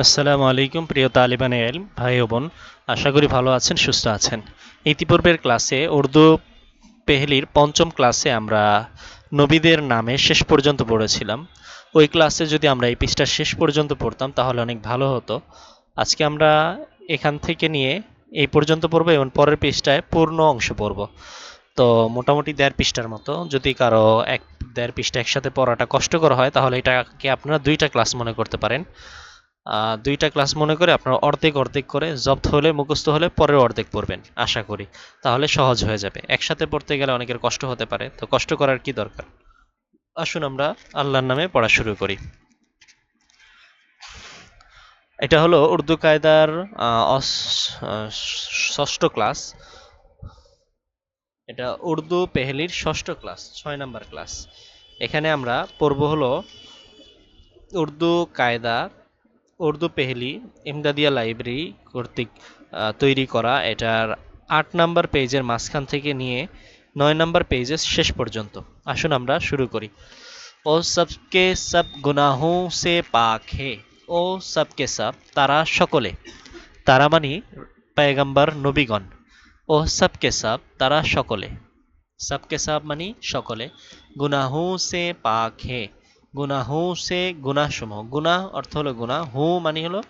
আসসালামু আলাইকুম, প্রিয় তালিবান এলম ভাই ও বোন। আশা করি ভালো আছেন, সুস্থ আছেন। ইতিপূর্বের ক্লাসে, উর্দু পেহলির পঞ্চম ক্লাসে আমরা নবীদের নামে শেষ পর্যন্ত পড়েছিলাম। ওই ক্লাসে যদি আমরা এই পৃষ্ঠা শেষ পর্যন্ত পড়তাম, তাহলে অনেক ভালো হতো। আজকে আমরা এখান থেকে নিয়ে এই পর্যন্ত পড়ব এবং পরের পৃষ্ঠায় পূর্ণ অংশ পড়ব। তো মোটামুটি দেড় পৃষ্ঠার মতো। যদি কারও এক, দেড় পৃষ্ঠা একসাথে পড়াটা কষ্টকর হয়, তাহলে এটাকে আপনারা দুইটা ক্লাস মনে করতে পারেন। দুইটা ক্লাস মনে করে আপনারা অর্ধেক অর্ধেক করে জব্দ হলে, মুখস্থ হলে পরের অর্ধেক পড়বেন, আশা করি। তাহলে সহজ হয়ে যাবে। একসাথে পড়তে গেলে অনেকের কষ্ট হতে পারে, তো কষ্ট করার কি দরকার? আসুন আমরা আল্লাহর নামে পড়া শুরু করি। এটা হলো উর্দু কায়দার ষষ্ঠ ক্লাস। এটা উর্দু পেহেলির ষষ্ঠ ক্লাস, ছয় নাম্বার ক্লাস। এখানে আমরা পড়ব হলো উর্দু কায়দা উর্দু পেহলি ইমদাদিয়া লাইব্রেরি কর্তৃক তৈরি করা। এটার আট নাম্বার পেজের মাঝখান থেকে নিয়ে নয় নাম্বার পেজের শেষ পর্যন্ত। আসুন আমরা শুরু করি। ও সবকে সব গুনাহোं সে পাক হে। ও সবকে সব, তারা সকলে। তারা মানি পায়গাম্বার নবীগণ। ও সবকে সব, তারা সকলে। সবকে সব মানি সকলে। গুনাহোं সে পাক হে। গুনা হু, সে গুণাসমূহ গুনা অর্থ হলো গুনা। হু মানে হলো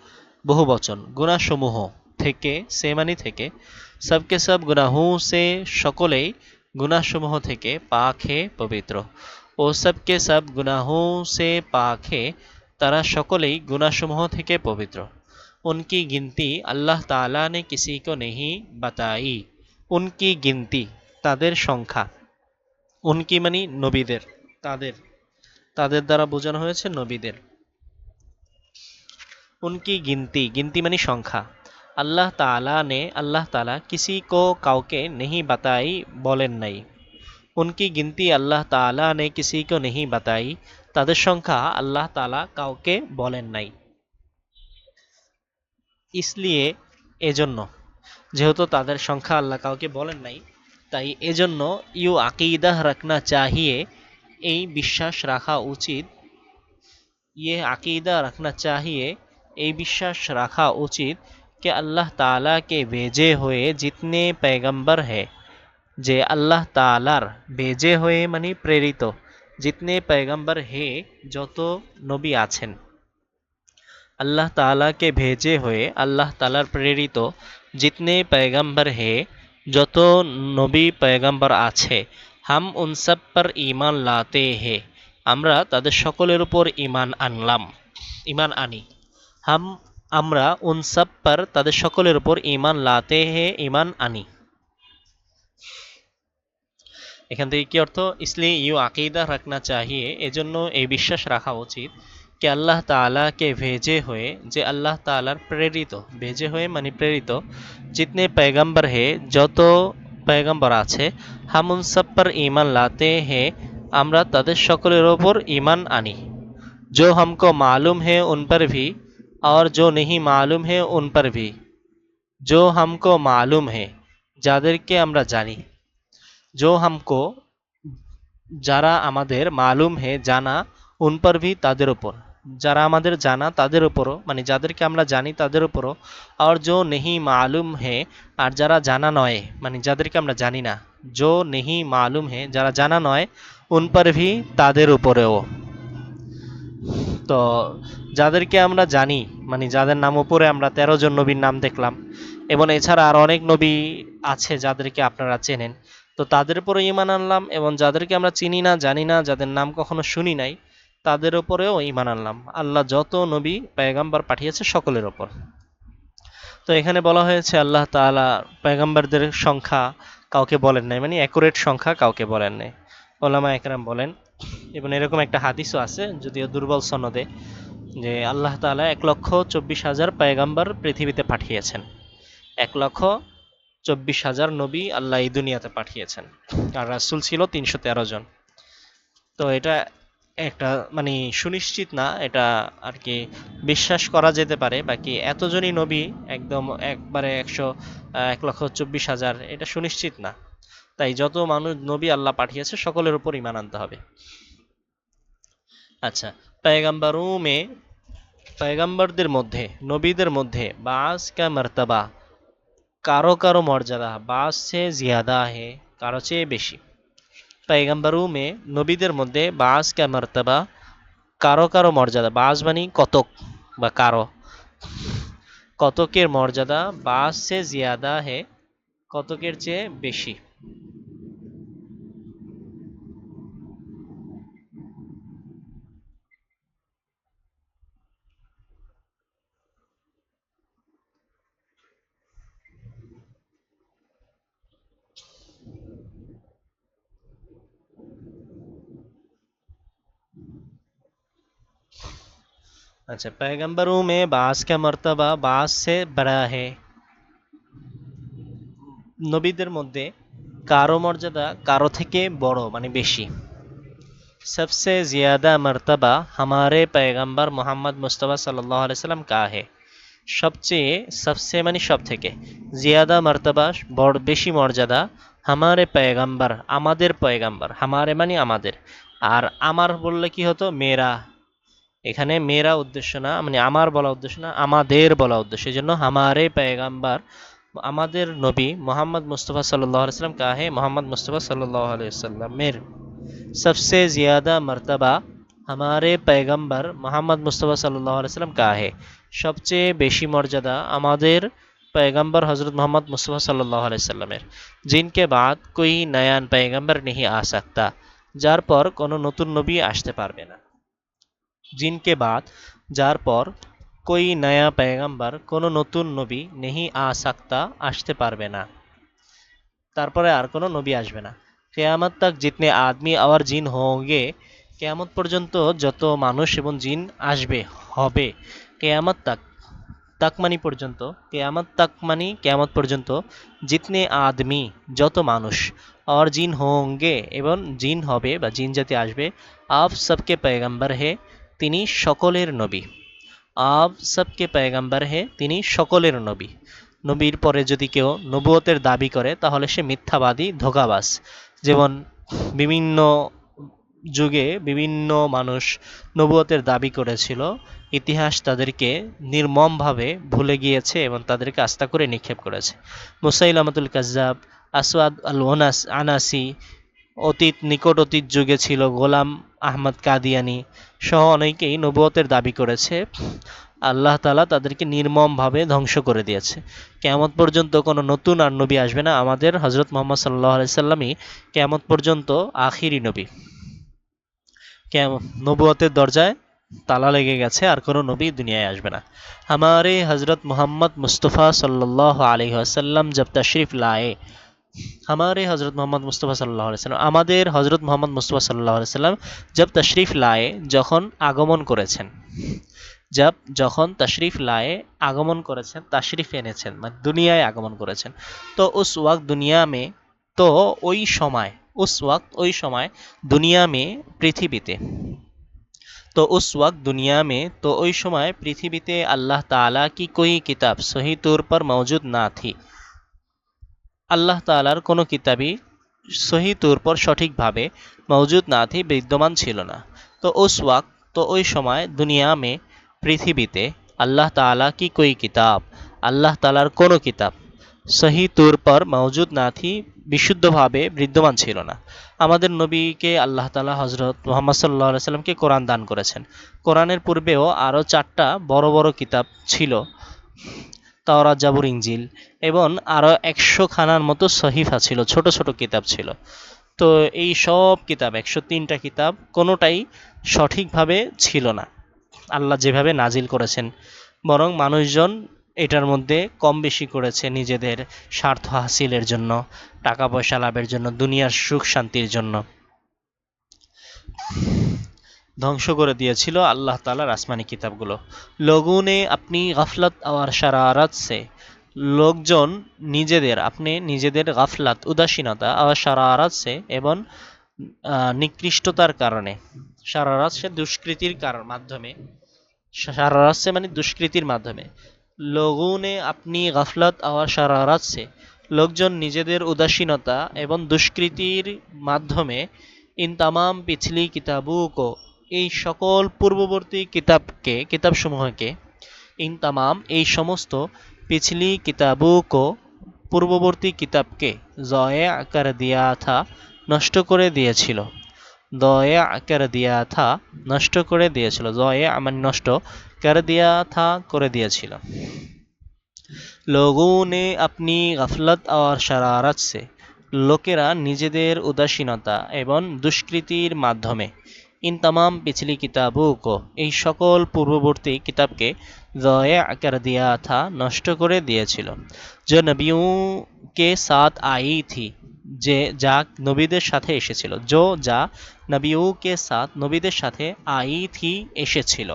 বহু বচন গুণাসমূহ থেকে, সে মানে থেকে। সবকে সব গুনাহু সে সকলেই গুণাসমূহ থেকে পাখে পবিত্র। ও সবকে সব গুনাহু সে পাখে, তারা সকলেই গুনাসমূহ থেকে পবিত্র। উনকি গিনতি আল্লাহ তালা নে কিসি কো নেহি বাতাই। উনকি গিনতি, তাদের সংখ্যা। উনকি মানে নবীদের, তাদের। তাদের দ্বারা বোঝানো হয়েছে নবীদের। উনকি গিনতি গিনতি মানে সংখ্যা। আল্লাহ তাআলা নে, আল্লাহ তাআলা কিসি কো কাউকে নেহি বাতাই বলেন নাই। উনকি গিনতি আল্লাহ তাআলা নে কিসি কো নেহি বাতাই, তাদের সংখ্যা আল্লাহ তালা কাউকে বলেন নাই। ইসলিয়ে এজন্য, যেহেতু তাদের সংখ্যা আল্লাহ কাউকে বলেন নাই, তাই এজন্য ইউ আকিদাহ রাখনা চাহিয়ে এই বিশ্বাস রাখা উচিত ये अकीदा रखना चाहिए এই বিশ্বাস রাখা উচিত कि अल्लाह ताला के भेजे हुए जितने पैगंबर है যে আল্লাহ তালার বেজে হয়ে মানে প্রেরিত জিতনে पैगंबर হে যত নবী আছেন আল্লাহ তালাকে ভেজে হয়ে আল্লাহ তালার প্রেরিত জিতনে पैगंबर হে যত নবী पैगंबर আছে হাম উনসাব ইমান লাতে হে। আমরা তাদের সকলের উপর ইমান আনলাম। ইমান আনি। হাম, আমরা উনসাব তাদের সকলের উপর ইমান লাতে হে ইমান আনি। এখান থেকে কি অর্থ? ইসলি ইউ আকিদা রাখনা চাহিয়ে, এজন্য এই বিশ্বাস রাখা উচিত কে আল্লাহ তালাকে ভেজে হয়ে, যে আল্লাহ তালার প্রেরিত, ভেজে হয়ে মানে প্রেরিত, জিতনে পেগম্বর হে, যত पैगंबर আছে হাম উন সব পর ঈমান লাতে হে আমরা তাদের সকলের ওপর ঈমান আনি जो हमको मालूम है उन पर भी और जो नहीं मालूम है उन पर भी जो हमको मालूम है যাদেরকে আমরা জানি जो हमको যারা আমাদের মালুম হে জানা উন পর ভি তাদের উপর যারা আমাদের জানা, তাদের উপরও মানে যাদেরকে আমরা জানি, তাদের উপরও আর জো নেহি মালুম হে, আর যারা জানা নয় মানে যাদেরকে আমরা জানি না, জো নেহি মালুম হে, যারা জানা নয়, উন পর ভি তাদের উপরেও। তো যাদেরকে আমরা জানি মানে যাদের নাম উপরে আমরা তেরো জন নবীর নাম দেখলাম, এবং এছাড়া আর অনেক নবী আছে যাদেরকে আপনারা চেনেন, তো তাদের উপরে ইমান আনলাম, এবং যাদেরকে আমরা চিনি না, জানি না, যাদের নাম কখনো শুনি নাই তাদের উপরেও ইমান আনলাম। আল্লাহ যত নবী পেগাম্বার পাঠিয়েছে সকলের ওপর তো এখানে বলা হয়েছে, আল্লাহ তাআলা পেগাম্বারদের সংখ্যা কাউকে বলেন নাই মানে অ্যাকুরেট সংখ্যা কাউকে বলেন নাই। ওলামা একরাম বলেন, এবং এরকম একটা হাদিসও আছে, যদিও দুর্বল সনদে, যে আল্লাহ তাআলা এক লক্ষ চব্বিশ হাজার পেগাম্বার পৃথিবীতে পাঠিয়েছেন। এক লক্ষ চব্বিশ হাজার নবী আল্লাহ এই দুনিয়াতে পাঠিয়েছেন। আর রাসুল ছিল তিনশো তেরো জন। তো এটা একটা মানে সুনিশ্চিত না, এটা আর কি বিশ্বাস করা যেতে পারে। বাকি এতজনই নবী, একদম একবারে একশো এক লক্ষ চব্বিশ হাজার, এটা সুনিশ্চিত না। তাই যত মানুষ নবী আল্লাহ পাঠিয়েছে, সকলের উপর ইমান আনতে হবে। আচ্ছা পায়গাম্বারুমে, পায়গাম্বারদের মধ্যে, নবীদের মধ্যে, বাস কা মর্তাবা, কারও কারও মর্যাদা, বাস সে জিয়াদা হে, কারও চেয়ে বেশি। পয়গম্বরু মে নবীদের মধ্যে বাস কা মর্তবা, কারও কারও মর্যাদা। বাস মানে কতক বা কারও। কতকের মর্যাদা? বাস সে জিয়াদা হে, কতকের চেয়ে বেশি। अच्छा पैगंबरों में बास का मर्तबा बास से बड़ा है নবীদের মধ্যে কারো মর্যাদা কারো থেকে বড় মানে বেশি सबसे ज़्यादा मर्तबा हमारे पैगंबर मोहम्मद मुस्तफ़ा सल्लल्लाहु अलैहि वसल्लम का है সবচেয়ে সবসে মানে সব থেকে জিয়াদা মর্তবা বড় বেশি মর্যাদা হামারে পয়গাম্বার আমাদের পয়গাম্বার হামারে মানে আমাদের আর আমার বললে কি হতো মেরা এখানে মেয়েরা উদ্দেশ্য না মানে আমার বলা উদ্দেশ্য না, আমাদের বলা উদ্দেশ্য। এই জন্য আমারে পেগাম্বার, আমাদের নবী মোহাম্মদ মুস্তফা সাল্লাম কাহে মোহাম্মদ মুস্তফা সাল্লাহ আলাইসাল্লামের সবসে জিয়াদা মর্তবা আমারে পেগম্বর মোহাম্মদ মুস্তফা সাল্লাম আলাইসাল্লাম কাহে। সবচেয়ে বেশি মর্যাদা আমাদের پیغمبر হজরত মোহাম্মদ মুস্তফা সাল্লামের। জিনকে বাদ কই নয়ান کے بعد کوئی যার পর কোনো নতুন নবী আসতে পারবে না। জিনকে বাদ যার পর कोई नया पैगंबर কোনো নতুন নবী নেহি আ সাকতা আসতে পারবে না তারপরে আর কোনো নবী আসবে না কেয়ামত তক জিতনে আদমি আর জিন হোঙ্গে কেয়ামত পর্যন্ত যত মানুষ এবং জিন আসবে হবে কেয়ামত তক তক মানি পর্যন্ত কেয়ামত তক মানি কেয়ামত পর্যন্ত জিতনে আদমি যত মানুষ আর জিন হোঙ্গে এবং জিন হবে বা জিন জাতি আসবে আপ সবকে পয়গম্বর হে তিনি সকলের নবী। আব সবকে পয়গম্বর হে, তিনি সকলের নবী। নবীর পরে যদি কেউ নবুয়তের দাবি করে, তাহলে সে মিথ্যাবাদী, ধোকাবাজ। যেমন বিভিন্ন যুগে বিভিন্ন মানুষ নবুয়তের দাবি করেছিল, ইতিহাস তাদেরকে নির্মমভাবে ভুলে গিয়েছে এবং তাদেরকে আস্থা করে নিক্ষেপ করেছে। মুসাইল আহমদুল কাজাব আসওয়াদ আল ওনাস আনাসি অতীত, নিকট অতীত যুগে ছিল গোলাম আহমদ কাদিয়ানি সহ অনেকেই নবুয়তের দাবি করেছে। আল্লাহ তালা তাদেরকে নির্মমভাবে ধ্বংস করে দিয়েছে। কেমন পর্যন্ত কোনো নতুন আর নবী আসবে না। আমাদের হজরত মোহাম্মদ সাল্লাহ সাল্লামই কেমন পর্যন্ত আখিরি নবী। কেম নবুয়তের দরজায় তালা লেগে গেছে, আর কোনো নবী দুনিয়ায় আসবে না। আমার এই হজরত মোহাম্মদ মুস্তফা সাল্লাহ আলহ আসাল্লাম জব তশরিফ লায়ে हमारे हज़रत मोहम्मद मुस्तफ़ा सल्लल्लाहु अलैहि वसल्लम আমাদের হজরত মোহাম্মদ মুস্তফা সাল্লাহ সাল্লাম জব তশরিফ লায়ে যখন আগমন করেছেন জব যখন তশরিফ লায়ে আগমন করেছেন তশরিফ এনেছেন মানে দুনিয়ায় আগমন করেছেন তো উস ওয়াক্ত দুনিয়া মে তো ওই সময় উস ওয়াক্ত ওই সময় দুনিয়া মে পৃথিবীতে तो उस वक्त दुनिया में तो ওই সময় পৃথিবীতে আল্লাহ তাআলা কি कोई किताब सही तौर पर मौजूद ना थी আল্লাহ তাআলার কোনো কিতাবই সহি তৌর পর সঠিকভাবে মৌজুদ না থি বিদ্যমান ছিল না। তো ওস ওয়াক্ত, তো ওই সময় দুনিয়া মে পৃথিবীতে আল্লাহ তাআলা কি কই কিতাব, আল্লাহ তালার কোনো কিতাব সহি তৌর পর মৌজুদ না থি বিশুদ্ধভাবে বিদ্যমান ছিল না। আমাদের নবীকে আল্লাহ তালা হজরত মোহাম্মদ সাল্লাহ সাল্লামকে কোরআন দান করেছেন। কোরআনের পূর্বেও আরও চারটা বড় বড় কিতাব ছিল। তাওরা জাবুর ইঞ্জিল এবং আরও একশো খানার মতো সহিফা ছিল ছোট ছোট কিতাব ছিল। তো এই সব কিতাব, একশো তিনটা কিতাব কোনোটাই সঠিকভাবে ছিল না। আল্লাহ যেভাবে নাজিল করেছেন, বরং মানুষজন এটার মধ্যে কম বেশি করেছে নিজেদের স্বার্থ হাসিলের জন্য, টাকা পয়সা লাভের জন্য, দুনিয়ার সুখ শান্তির জন্য। ধ্বংস করে দিয়েছিল আল্লাহ তালার আসমানি কিতাবগুলো। লগুনে আপনি গাফলাত আওয়ার সারা সে। লোকজন নিজেদের, আপনি নিজেদের গাফলাত, উদাসীনতা, আওয়ার সারারাত এবং নিকৃষ্টতার কারণে। সারা সে দুষ্কৃতির কারণ, মাধ্যমে। সারা সে মানে দুষ্কৃতির মাধ্যমে। লগুনে আপনি গাফলাত আওয়ার সারা রাজছে লোকজন নিজেদের উদাসীনতা এবং দুষ্কৃতির মাধ্যমে ইন তামাম পিছলি কিতাবুকো এই সকল পূর্ববর্তী কিতাবকে, কিতাবসমূহকে ইনতামাম এই সমস্ত পিছলি কিতাবুকো পূর্ববর্তী কিতাবকে জয়ে আকার দিয়া থা নষ্ট করে দিয়েছিল। দয়ে আকার দিয়া থা নষ্ট করে দিয়েছিল। জয়ে মানে আমার নষ্ট, কার দিয়া থা করে দিয়েছিল। লগুনে আপনি গাফলত আর সারারাত লোকেরা নিজেদের উদাসীনতা এবং দুষ্কৃতির মাধ্যমে ইন তামাম পিছলি কিতাবু কো এই সকল পূর্ববর্তী কিতাবকে জয়া কর দিয়া থা নষ্ট করে দিয়েছিল। যে নবিयों কে সাথ আই থি যে যা নবীদের সাথে এসেছিল, যো যা নবিयों কে সাথ নবীদের সাথে আই থি এসেছিল।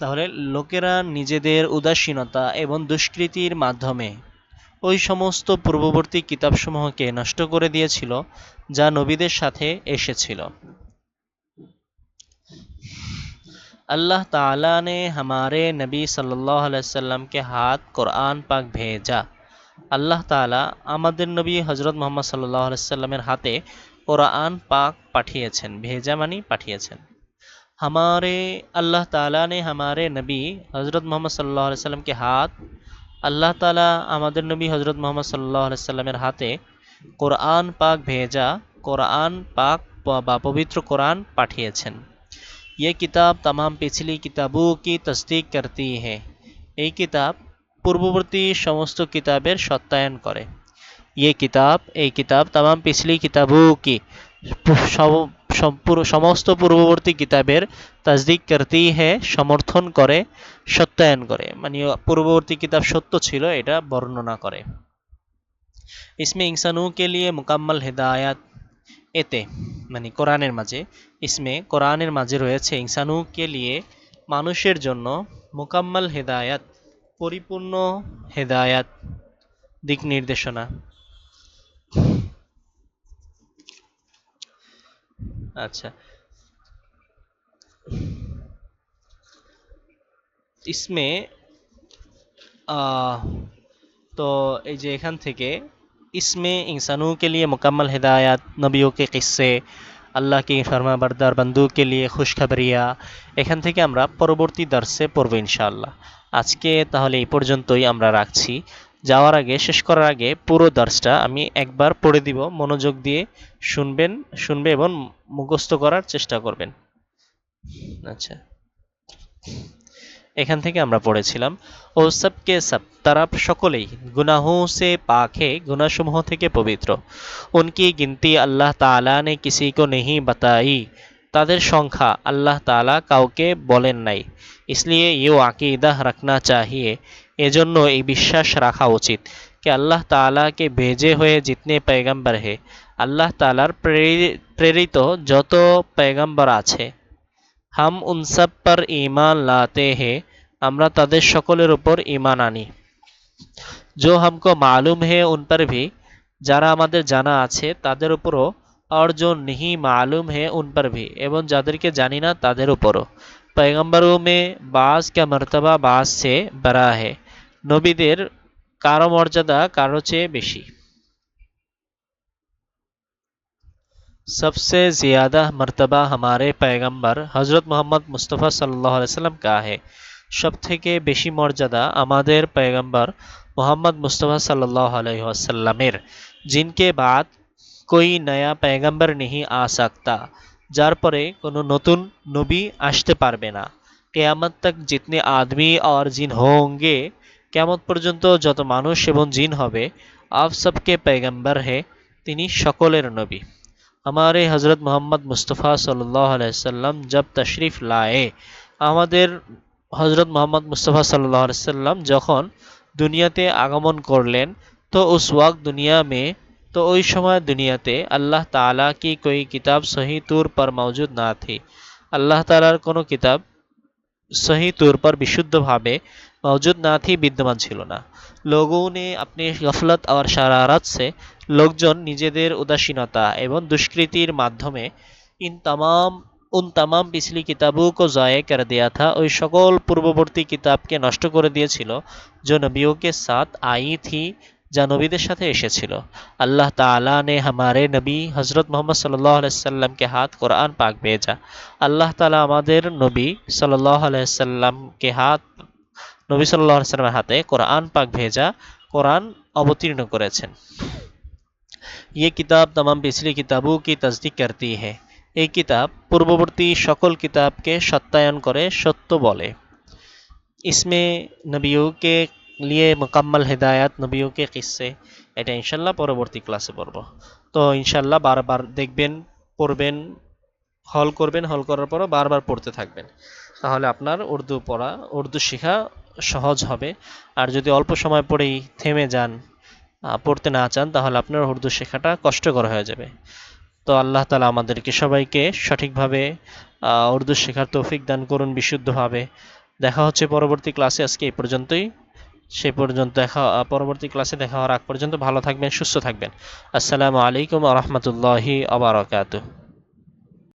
তাহলে লোকেরা নিজেদের উদাসীনতা এবং দুষ্কৃতির মাধ্যমে ওই সমস্ত পূর্ববর্তী কিতাবসমূহকে নষ্ট করে দিয়েছিল। যা নবীদের সাথে এসেছিল अल्लाह ताला ने हमारे नबी सल्लल्लाहु अलैहि वसल्लम के हाथ कुरान पाक भेजा আল্লাহ তাআলা আমাদের নবী হজরত মোহাম্মদ সাল্লাহ সাল্লামের হাতে কোরআন পাক পাঠিয়েছেন ভেজা মানি পাঠিয়েছেন हमारे अल्लाह ताला ने हमारे नबी हज़रत मोहम्मद सल्लल्लाहु अलैहि वसल्लम के हाथ আল্লাহ তালা আমাদের নবী হজরত মোহাম্মদ সাল্লাহ সাল্লামের হাতে কোরআন পাক ভেজা কোরআন পাক বা পবিত্র কোরআন পাঠিয়েছেন ये किताब तमाम पिछली किताबों की तस्दीक करती है এই কিতাব পূর্ববর্তী সমস্ত কিতাবের সত্যায়ন করে ये কিতাব এই কিতাব तमाम पिछली किताबों की সব- সম্পূর্ণ সমস্ত পূর্ববর্তী কিতাবের তাজদিক করতেই হে সমর্থন করে সত্যায়ন করে মানে পূর্ববর্তী কিতাব সত্য ছিল এটা বর্ণনা করে ইসমে ইনসানু কে লিয়ে মুকাম্মল হেদায়াত এতে মানে কোরআনের মাঝে ইসমে কোরআনের মাঝে রয়েছে ইনসানু কে লিয়ে মানুষের জন্য মুকাম্মল হেদায়াত পরিপূর্ণ হেদায়াত দিক নির্দেশনা আচ্ছা ইসমে তো এই যে এখান থেকে ইসমে इंसानों के लिए मुकम्मल हिदायत नबियों के किस्से আল্লাহ কি ফরমা বরদার বন্ধু কে লিয়ে খুশখবরিয়া এখান থেকে আমরা পরবর্তী দর্শে পড়ব ইনশাআল্লাহ আজকে তাহলে এই পর্যন্তই আমরা রাখছি যাওয়ার আগে শেষ করার আগে পুরো দর্শটা আমি একবার পড়ে দিব মনোযোগ দিয়ে শুনবেন শুনবে এবং মুখস্থ করার চেষ্টা করবেন আচ্ছা এখান থেকে আমরা পড়েছিলাম, ও সব কে সব তারা সকলেই, গুনাহু সে পাখে গুনাসমূহ থেকে পবিত্র। উনকি গিনতি আল্লাহ তালা নে কিসি কো নেহি বাতাই তাদের সংখ্যা আল্লাহ তালা কাউকে বলেন নাই। ইসলিয়ে ইউ আকিদাহ রাখনা চাহিয়ে। এজন্য এই বিশ্বাস রাখা উচিত কে আল্লাহ তালাকে ভেজে হয়ে জিতনে जितने হে। আল্লাহ তালার প্রেরিত যত पैगम्बर আছে। হাম উন সব পর ঈমান লাতে হে আমরা তাদের সকলের উপর ঈমান আনি जो हमको मालूम है उन पर भी যারা আমাদের জানা আছে তাদের উপরও আর जो नहीं मालूम है उन पर भी এবং যাদেরকে জানি না তাদের উপরও पैगंबरों में बाज का मर्तबा बाज से बड़ा है নবীদের কারো মর্যাদা কারো চেয়ে বেশি सबसे ज़्यादा मर्तबा हमारे पैगम्बर হজরত মোহাম্মদ মুস্তফা সাল্লাহ আলাইসাল্লাম কা হে সবথেকে বেশি মর্যাদা আমাদের पैगम्बर मोहम्मद मुस्तफ़ा सल्लल्लाहु अलैहि वसल्लम जिनके बाद কোই নয়া पैगम्बर नहीं आ যার পরে কোনো নতুন নবী আসতে পারবে না কেয়ামত তক জিতনে আদমি और জিন होंगे কেয়ামত পর্যন্ত যত মানুষ এবং জিন হবে আপ সবকে पैगम्बर হে তিনি সকলের নবী हमारे हज़रत मोहम्मद मुस्तफ़ा सल्लल्लाहु अलैहि वसल्लम जब तशरीफ़ लाए আমাদের হজরত মোহাম্মদ মুস্তফা সাল্লাহ সাল্লাম যখন দুনিয়াতে আগমন করলেন তো উস ওয়াক দুনিয়া মে তো ওই সময় দুনিয়াতে আল্লাহ তালা কি कोई किताब सही तौर पर मौजूद ना थी আল্লাহ তালার কোনো কিতাব सही तौर पर বিশুদ্ধভাবে মজুদ না থি বিদ্যমান ছিল না। লোগৌনে আপনি গফলত আর সারারাত সে লোকজন নিজেদের উদাসীনতা এবং দুষ্কৃতির মাধ্যমে ইন তাম উন তাম পিছলি কিতাবও কো জয়ে কর দিয়া থা, ওই সকল পূর্ববর্তী কিতাবকে নষ্ট করে দিয়েছিল, যো নবীকে সাথ আই থি যা নবীদের সাথে এসেছিল। আল্লাহ তালা নে হামারে নবী হজরত মোহাম্মদ সাল্লাহ আলাইসাল্লামকে হাত কোরআন পাক বেজা আল্লাহ তালা আমাদের নবী সাল্লাহ আলাইসাল্লামকে হাত নবী সাল্লাল্লাহু আলাইহি সাল্লামের হাতে কোরআন পাক ভেজা কোরআন অবতীর্ণ করেছেন ये किताब तमाम पिछली किताबों की तस्दीक करती है এই কিতাব পূর্ববর্তী সকল কিতাবকে সত্যায়ন করে সত্য বলে इसमें नबियों के लिए मुकम्मल हिदायत नबियों के किस्से এটা ইনশাল্লাহ পরবর্তী ক্লাসে পড়ব তো ইনশাল্লাহ বারবার দেখবেন পড়বেন হল করবেন হল করার পরও বারবার পড়তে থাকবেন তাহলে আপনার উর্দু পড়া উর্দু শেখা সহজ হবে। আর যদি অল্প সময় পরেই থেমে যান পড়তে না চান, তাহলে আপনার উর্দু শেখাটা কষ্টকর হয়ে যাবে। তো আল্লাহ তালা আমাদেরকে সবাইকে সঠিকভাবে উর্দু শেখার তৌফিক দান করুন বিশুদ্ধভাবে। দেখা হচ্ছে পরবর্তী ক্লাসে, আজকে এই পর্যন্তই। সে পর্যন্ত দেখা পরবর্তী ক্লাসে দেখা হওয়ার আগ পর্যন্ত ভালো থাকবেন, সুস্থ থাকবেন। আসসালামু আলাইকুম রহমতুল্লাহি আবরকাত